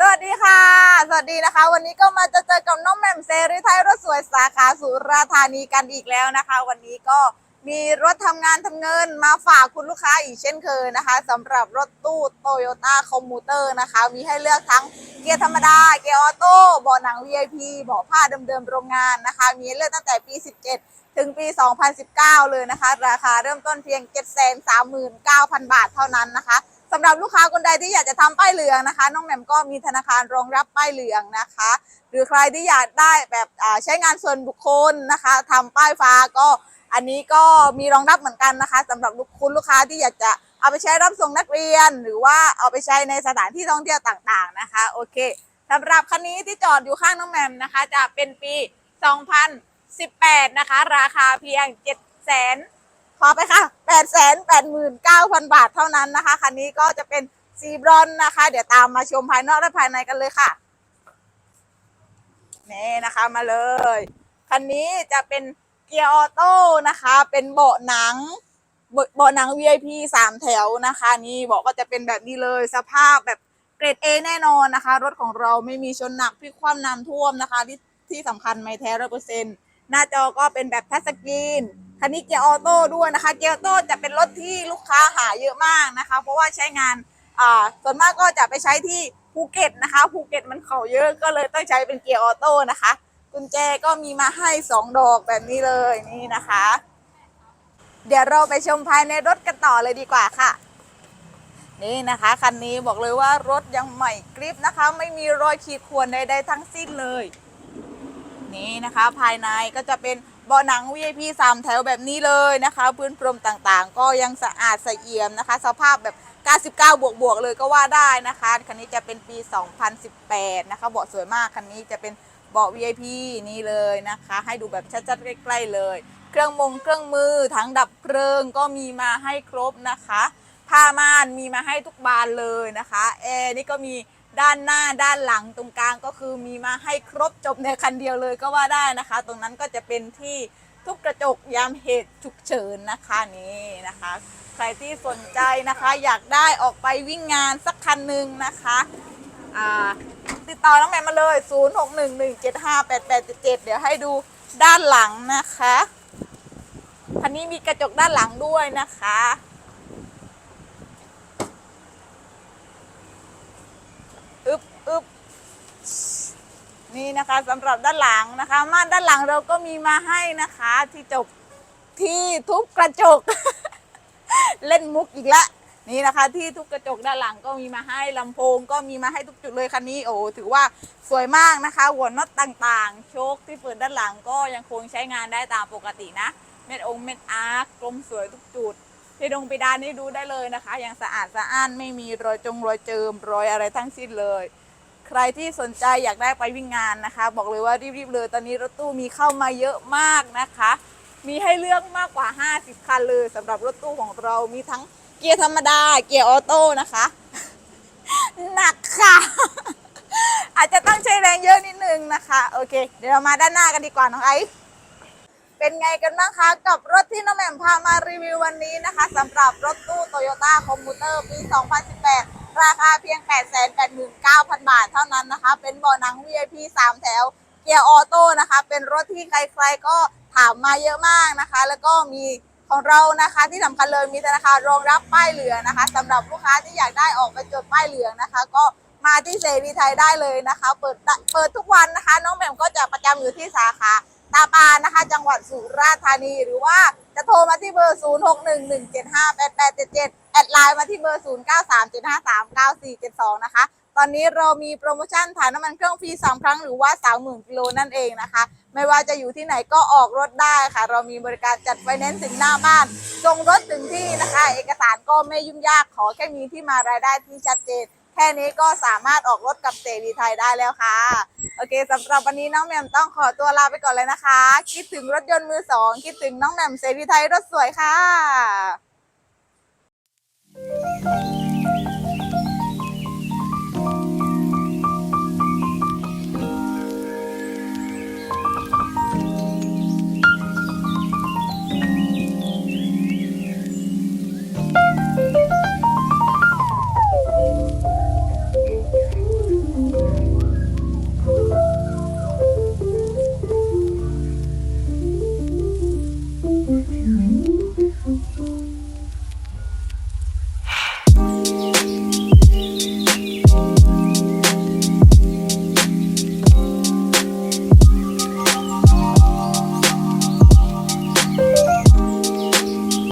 สวัสดีค่ะ สวัสดีนะคะ วันนี้ก็มาจะเจอกับน้องแหม่มเซรีไทยรถสวยสาขาสุราษฎร์ธานีกันอีกแล้วนะคะ วันนี้ก็มีรถทำงานทำเงินมาฝากคุณลูกค้าอีกเช่นเคยนะคะสำหรับรถตู้โตโยต้าคอมมูเตอร์นะคะ มีให้เลือกทั้งเกียร์ธรรมดา เกียร์ออโต้เบาะหนัง VIP เบาะผ้าเดิมๆโรงงานนะคะ มีให้เลือกตั้งแต่ปี 17 ถึงปี 2019 เลยนะคะ ราคาเริ่มต้นเพียง 739,000 บาทเท่านั้นนะคะ สำหรับลูกค้าคนใดที่อยากจะทำป้ายเหลืองนะคะ น้องแหม่มก็มีธนาคารรองรับป้ายเหลืองนะคะ หรือใครที่อยากได้แบบอ่าใช้งานส่วนบุคคลนะคะทำป้ายฟ้าก็อันนี้ก็มีรองรับเหมือนกันนะคะสำหรับลูกคุณลูกค้าที่อยากจะเอาไปใช้รับส่งนักเรียน หรือว่าเอาไปใช้ในสถานที่ท่องเที่ยวต่างๆนะคะโอเคสำหรับคันนี้ที่จอดอยู่ข้างน้องแหม่มนะคะ จะเป็นปี 2018 นะคะ ราคาเพียง 7 0 0 0 0 ขอไปค่ะ8 8 9 0 0 0บาทเท่านั้นนะคะ คันนี้ก็จะเป็นสีบรอนนะคะ เดี๋ยวตามมาชมภายนอกและภายในกันเลยค่ะ นี่นะคะมาเลย คันนี้จะเป็นเกียร์ออโต้นะคะ เป็นเบาะหนังเบาะหนัง VIP สามแถวนะคะ นี่เบาะก็จะเป็นแบบนี้เลยสภาพแบบเกรด A แน่นอนนะคะ รถของเราไม่มีชนหนักพิกคว่ำน้ำท่วมนะคะ ที่ที่สำคัญไม่แท้ร้อยเปอร์เซ็นต์หน้าจอก็เป็นแบบทัชสกรีน คันนี้เกียร์ออโต้ด้วยนะคะ เกียร์ออโต้จะเป็นรถที่ลูกค้าหาเยอะมากนะคะ เพราะว่าใช้งานอ่าส่วนมากก็จะไปใช้ที่ภูเก็ตนะคะ ภูเก็ตมันเขาเยอะก็เลยต้องใช้เป็นเกียร์ออโต้นะคะ กุญแจก็มีมาให้สองดอกแบบนี้เลยนี่นะคะ เดี๋ยวเราไปชมภายในรถกันต่อเลยดีกว่าค่ะ นี่นะคะคันนี้บอกเลยว่ารถยังใหม่กริปนะคะ ไม่มีรอยขีดข่วนใดๆทั้งสิ้นเลย นี่นะคะ ภายในก็จะเป็นเบาะหนัง VIP 3 แถวแบบนี้เลยนะคะ พื้นพรมต่างๆ ก็ยังสะอาดสะเอี่ยมนะคะ สภาพแบบ 99 บวกบวกๆเลยก็ว่าได้นะคะ คันนี้จะเป็นปี 2018 นะคะ เบาะสวยมาก คันนี้จะเป็นเบาะ VIP นี่เลยนะคะ ให้ดูแบบชัดๆ ใกล้ๆเลย เครื่องมงเครื่องมือถังดับเพลิงก็มีมาให้ครบนะคะ ผ้าม่านมีมาให้ทุกบานเลยนะคะ แอร์นี่ก็มี ด้านหน้าด้านหลังตรงกลางก็คือมีมาให้ครบจบในคันเดียวเลยก็ว่าได้นะคะ ตรงนั้นก็จะเป็นที่ทุกกระจกยามเหตุฉุกเฉินนะคะนี่นะคะ ใครที่สนใจนะคะอยากได้ออกไปวิ่งงานสักคันหนึ่งนะคะติดต่อน้องแมนมาเลย 0611758877 เดี๋ยวให้ดูด้านหลังนะคะคันนี้มีกระจกด้านหลังด้วยนะคะ อึบอึบ นี่นะคะสำหรับด้านหลังนะคะม่านด้านหลังเราก็มีมาให้นะคะ ที่จบที่ทุบกระจก เล่นมุกอีกแล้วนี่นะคะ ที่ทุบกระจกด้านหลังก็มีมาให้ลำโพง ก็มีมาให้ทุกจุดเลยคันนี้โอ้ถือว่าสวยมากนะคะ หัวน็อตต่างๆ โชคที่เปิดด้านหลังก็ยังคงใช้งานได้ตามปกตินะเม็ดองเม็ดอาร์คกลมสวยทุกจุดเพดงเพดานนี่ดูได้เลยนะคะ ยังสะอาดสะอ้านไม่มีรอยจงรอยเจิมรอยอะไรทั้งสิ้นเลย ใครที่สนใจอยากได้ไปวิ่งงานนะคะ บอกเลยว่ารีบๆเลยตอนนี้รถตู้มีเข้ามาเยอะมากนะคะ มีให้เลือกมากกว่า 50 คันเลยสำหรับรถตู้ของเรามีทั้งเกียร์ธรรมดา เกียร์ออโต้นะคะ หนักค่ะ อาจจะต้องใช้แรงเยอะนิดนึงนะคะ โอเค เดี๋ยวเรามาด้านหน้ากันดีกว่าน้องไอซ์เป็นไงกันบ้างคะกับรถที่น้องแหม่มพามารีวิววันนี้นะคะสำหรับรถตู้โตโยต้าคอมมูเตอร์ปี 2018 ราคาเพียง 889,000 บาทเท่านั้นนะคะ เป็นเบาะหนัง VIP 3 แถวเกียร์ออโต้นะคะ เป็นรถที่ใครๆก็ถามมาเยอะมากนะคะ แล้วก็มีของเรานะคะที่สำคัญเลยมีธนาคารรองรับป้ายเหลืองนะคะสำหรับลูกค้าที่อยากได้ออกไปจดป้ายเหลืองนะคะ ก็มาที่เสรีไทยได้เลยนะคะ เปิดเปิดทุกวันนะคะ น้องแหม่มก็จะประจำอยู่ที่สาขาตาปานะคะ จังหวัดสุราษฎร์ธานีหรือว่า จะโทรมาที่เบอร์ 0611758877 แอดไลน์มาที่เบอร์ 0937539472 นะคะ ตอนนี้เรามีโปรโมชั่นถ่ายน้ำมันเครื่องฟรี3ครั้งหรือว่า 30,000กิโลนั่นเองนะคะ ไม่ว่าจะอยู่ที่ไหนก็ออกรถได้ค่ะ เรามีบริการจัดไฟแนนซ์ถึงหน้าบ้านส่งรถถึงที่นะคะ เอกสารก็ไม่ยุ่งยากขอแค่มีที่มารายได้ที่ชัดเจน แค่นี้ก็สามารถออกรถกับเสรีไทยได้แล้วค่ะ โอเคสำหรับวันนี้น้องแหม่มต้องขอตัวลาไปก่อนเลยนะคะ คิดถึงรถยนต์มือสองคิดถึงน้องแหม่มเสรีไทยรถสวยค่ะ